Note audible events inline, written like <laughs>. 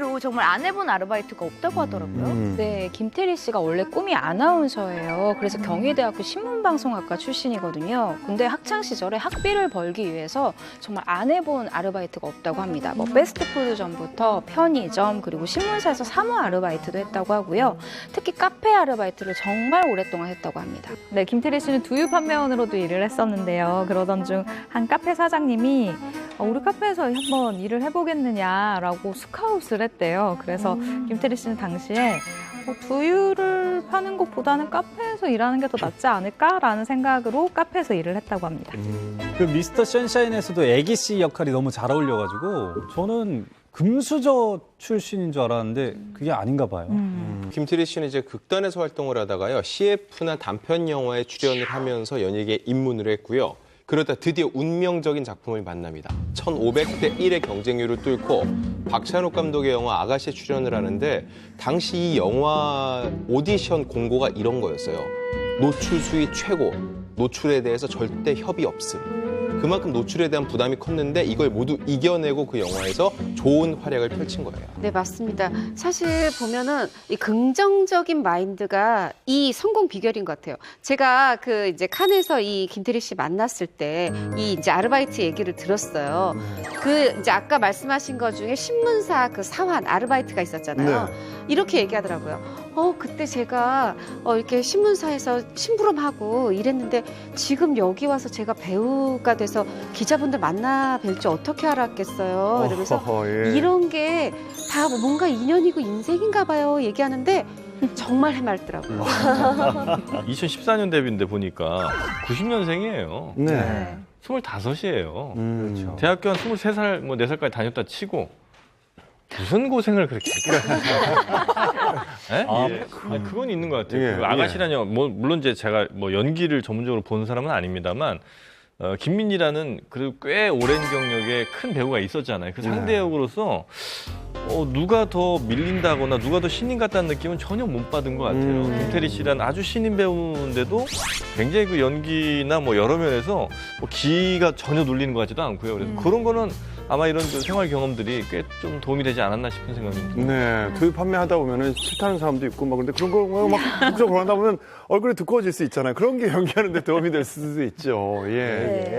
의외로 정말 안 해본 아르바이트가 없다고 하더라고요. 음. 네, 김태리 씨가 원래 꿈이 아나운서예요. 그래서 경희대학교 신문방송학과 출신이거든요. 근데 학창 시절에 학비를 벌기 위해서 정말 안 해본 아르바이트가 없다고 합니다. 뭐 패스트푸드점부터 편의점 그리고 신문사에서 사무 아르바이트도 했다고 하고요. 특히 카페 아르바이트를 정말 오랫동안 했다고 합니다. 네, 김태리 씨는 두유 판매원으로도 일을 했었는데요. 그러던 중 한 카페 사장님이 어, 우리 카페에서 한번 일을 해보겠느냐라고 스카웃을 했대요. 그래서 김태리 씨는 당시에 어, 두유를 파는 것보다는 카페에서 일하는 게 더 낫지 않을까라는 생각으로 카페에서 일을 했다고 합니다. 그 미스터 션샤인에서도 애기 씨 역할이 너무 잘 어울려가지고 저는 금수저 출신인 줄 알았는데 그게 아닌가 봐요. 김태리 씨는 이제 극단에서 활동을 하다가요. CF나 단편 영화에 출연을 하면서 연예계에 입문을 했고요. 그러다 드디어 운명적인 작품을 만납니다. 1500대 1의 경쟁률을 뚫고 박찬욱 감독의 영화 아가씨에 출연을 하는데 당시 이 영화 오디션 공고가 이런 거였어요. 노출 수위 최고, 노출에 대해서 절대 협의 없음. 그만큼 노출에 대한 부담이 컸는데 이걸 모두 이겨내고 그 영화에서 좋은 활약을 펼친 거예요. 네, 맞습니다. 사실 보면은 이 긍정적인 마인드가 이 성공 비결인 것 같아요. 제가 그 이제 칸에서 이 김태리 씨 만났을 때 이 이제 아르바이트 얘기를 들었어요. 그 이제 아까 말씀하신 것 중에 신문사 그 사환 아르바이트가 있었잖아요. 이렇게 얘기하더라고요. 어, 그때 제가 어, 이렇게 신문사에서 심부름하고 이랬는데 지금 여기 와서 제가 배우가 돼서 기자분들 만나 뵐 줄 어떻게 알았겠어요. 이러면서 어허, 예. 이런 게 다 뭔가 인연이고 인생인가 봐요 얘기하는데 정말 해맑더라고요. 2014년 데뷔인데 보니까 90년생이에요. 네. 25이에요. 음. 대학교 한 23살, 뭐 4살까지 다녔다 치고 무슨 고생을 그렇게 <laughs> 예? 아, 아니, 그건 있는 것 같아요. 예, 그 아가씨라는 영화, 뭐 물론 이제 제가 뭐 연기를 전문적으로 보는 사람은 아닙니다만 어, 김민희라는 그래도 꽤 오랜 경력의 큰 배우가 있었잖아요. 그 상대 역으로서 어, 누가 더 밀린다거나 누가 더 신인 같다는 느낌은 전혀 못 받은 것 같아요. 음. 김태리 씨란 아주 신인 배우인데도 굉장히 그 연기나 뭐 여러 면에서 뭐 기가 전혀 눌리는 것 같지도 않고요. 그래서 그런 거는 아마 이런 그 생활 경험들이 꽤 좀 도움이 되지 않았나 싶은 생각이 듭니다. 네, 두유 판매하다 보면은 싫다는 사람도 있고 막 근데 그런 거막 북적거리다 보면 얼굴이 두꺼워질 수 있잖아요. 그런 게 연기하는데 도움이 될 수도 있죠. 예.